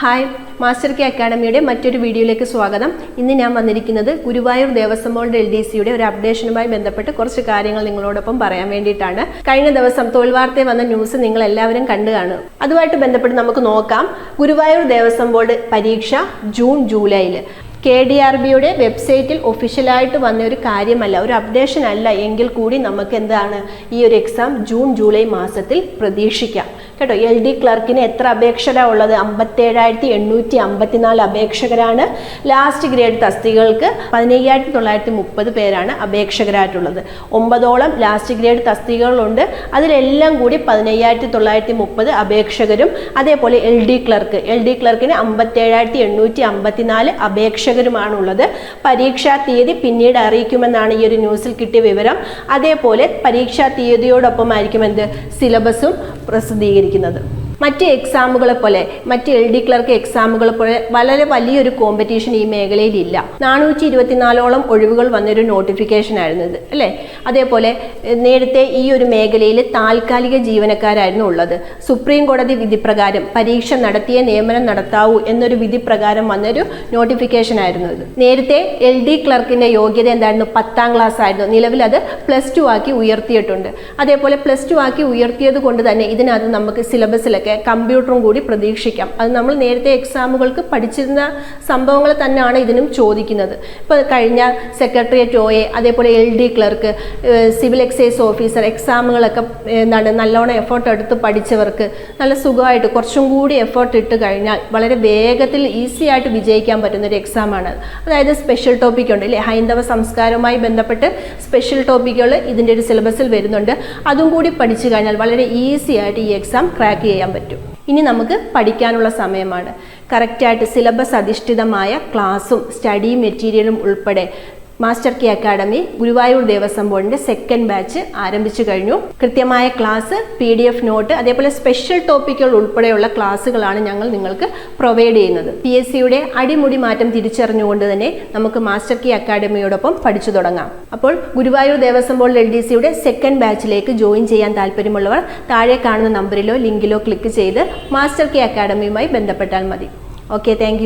Hi master K അക്കാഡമിയുടെ മറ്റൊരു വീഡിയോയിലേക്ക് സ്വാഗതം. ഇന്ന് ഞാൻ വന്നിരിക്കുന്നത് Guruvayur Devaswom board L D സിയുടെ ഒരു അപ്ഡേഷനുമായി ബന്ധപ്പെട്ട് കുറച്ച് കാര്യങ്ങൾ നിങ്ങളോടൊപ്പം പറയാൻ വേണ്ടിയിട്ടാണ്. കഴിഞ്ഞ ദിവസം തൊഴിൽ വന്ന ന്യൂസ് നിങ്ങൾ എല്ലാവരും കണ്ടു കാണും. അതുമായിട്ട് ബന്ധപ്പെട്ട് നമുക്ക് നോക്കാം. ഗുരുവായൂർ ദേവസ്വം ബോർഡ് പരീക്ഷ ജൂൺ ജൂലൈയിൽ. കെ ഡി ആർ ബിയുടെ വെബ്സൈറ്റിൽ ഒഫീഷ്യലായിട്ട് വന്ന ഒരു കാര്യമല്ല ഒരു അപ്ഡേഷൻ അല്ല എങ്കിൽ കൂടി നമുക്ക് എന്താണ് ഈ ഒരു എക്സാം ജൂൺ ജൂലൈ മാസത്തിൽ പ്രതീക്ഷിക്കാം. കേട്ടോ. എൽ ഡി ക്ലർക്കിന് എത്ര അപേക്ഷകരാണ് ഉള്ളത്? അമ്പത്തേഴായിരത്തി എണ്ണൂറ്റി അമ്പത്തിനാല് അപേക്ഷകരാണ്. ലാസ്റ്റ് ഗ്രേഡ് തസ്തികകൾക്ക് പതിനയ്യായിരത്തി തൊള്ളായിരത്തി മുപ്പത് പേരാണ് അപേക്ഷകരായിട്ടുള്ളത്. ഒമ്പതോളം ലാസ്റ്റ് ഗ്രേഡ് തസ്തികകളുണ്ട്. അതിലെല്ലാം കൂടി പതിനയ്യായിരത്തി തൊള്ളായിരത്തി മുപ്പത് അപേക്ഷകരും അതേപോലെ L D clerk L D ക്ലർക്കിന് അമ്പത്തേഴായിരത്തി എണ്ണൂറ്റി അമ്പത്തിനാല് അപേക്ഷകരുമാണുള്ളത്. പരീക്ഷാ തീയതി പിന്നീട് അറിയിക്കുമെന്നാണ് ഈ ഒരു ന്യൂസിൽ കിട്ടിയ വിവരം. അതേപോലെ പരീക്ഷാ തീയതിയോടൊപ്പമായിരിക്കും എന്ത് സിലബസും പ്രസിദ്ധീകരിക്കുന്നത് മറ്റ് എക്സാമുകളെ പോലെ മറ്റ് എൽ ഡി ക്ലർക്ക് എക്സാമുകളെ പോലെ വളരെ വലിയൊരു കോമ്പറ്റീഷൻ ഈ മേഖലയിൽ ഇല്ല. നാനൂറ്റി ഇരുപത്തിനാലോളം ഒഴിവുകൾ വന്നൊരു നോട്ടിഫിക്കേഷൻ ആയിരുന്നു ഇത് അല്ലേ? അതേപോലെ നേരത്തെ ഈ ഒരു മേഖലയിൽ താൽക്കാലിക ജീവനക്കാരായിരുന്നു ഉള്ളത്. സുപ്രീം കോടതി വിധിപ്രകാരം പരീക്ഷ നടത്തിയ നിയമനം നടത്താവൂ എന്നൊരു വിധിപ്രകാരം വന്നൊരു നോട്ടിഫിക്കേഷൻ ആയിരുന്നു ഇത്. നേരത്തെ എൽ ഡി ക്ലർക്കിന്റെ യോഗ്യത എന്തായിരുന്നു? പത്താം ക്ലാസ് ആയിരുന്നു. നിലവിൽ അത് പ്ലസ് ടു ആക്കി ഉയർത്തിയിട്ടുണ്ട്. അതേപോലെ പ്ലസ് ടു ആക്കി ഉയർത്തിയത് കൊണ്ട് തന്നെ ഇതിനകത്ത് നമുക്ക് സിലബസിലൊക്കെ കമ്പ്യൂട്ടറും കൂടി പ്രതീക്ഷിക്കാം. അത് നമ്മൾ നേരത്തെ എക്സാമുകൾക്ക് പഠിച്ചിരുന്ന സംഭവങ്ങൾ തന്നെയാണ് ഇതിനും ചോദിക്കുന്നത്. ഇപ്പോൾ കഴിഞ്ഞ സെക്രട്ടേറിയറ്റ് ഒ എ അതേപോലെ L D clerk civil excise officer എക്സാമുകളൊക്കെ എന്താണ് നല്ലോണം എഫേർട്ട് എടുത്ത് പഠിച്ചവർക്ക് നല്ല സുഖമായിട്ട് കുറച്ചും കൂടി എഫേർട്ട് ഇട്ട് കഴിഞ്ഞാൽ വളരെ വേഗത്തിൽ ഈസി ആയിട്ട് വിജയിക്കാൻ പറ്റുന്ന ഒരു എക്സാമാണ് അതായത് സ്പെഷ്യൽ ടോപ്പിക് ഉണ്ട് ഇല്ലേ ഹൈന്ദവ സംസ്കാരവുമായി ബന്ധപ്പെട്ട് സ്പെഷ്യൽ ടോപ്പിക്കുകൾ ഇതിന്റെ ഒരു സിലബസിൽ വരുന്നുണ്ട്. അതും കൂടി പഠിച്ചു കഴിഞ്ഞാൽ വളരെ ഈസി ആയിട്ട് ഈ എക്സാം ക്രാക്ക് ചെയ്യാൻ പറ്റും. ഇനി നമുക്ക് പഠിക്കാനുള്ള സമയമാണ്. കറക്റ്റായിട്ട് സിലബസ് അധിഷ്ഠിതമായ ക്ലാസ്സും സ്റ്റഡി മെറ്റീരിയലും ഉൾപ്പെടെ master K academy Guruvayur Devaswom ബോർഡിന്റെ സെക്കൻഡ് ബാച്ച് ആരംഭിച്ചു കഴിഞ്ഞു. കൃത്യമായ class P D F note അതേപോലെ സ്പെഷ്യൽ ടോപ്പിക്കുകൾ ഉൾപ്പെടെയുള്ള ക്ലാസ്സുകളാണ് ഞങ്ങൾ നിങ്ങൾക്ക് പ്രൊവൈഡ് ചെയ്യുന്നത്. പി എസ് സിയുടെ അടിമുടി മാറ്റം തിരിച്ചറിഞ്ഞുകൊണ്ട് തന്നെ നമുക്ക് മാസ്റ്റർ കെ അക്കാഡമിയോടൊപ്പം പഠിച്ചു തുടങ്ങാം. അപ്പോൾ Guruvayur Devaswom board L D സിയുടെ സെക്കൻഡ് ബാച്ചിലേക്ക് ജോയിൻ ചെയ്യാൻ താല്പര്യമുള്ളവർ താഴെ കാണുന്ന നമ്പറിലോ ലിങ്കിലോ ക്ലിക്ക് ചെയ്ത് മാസ്റ്റർ കെ അക്കാഡമിയുമായി ബന്ധപ്പെട്ടാൽ മതി. Okay thank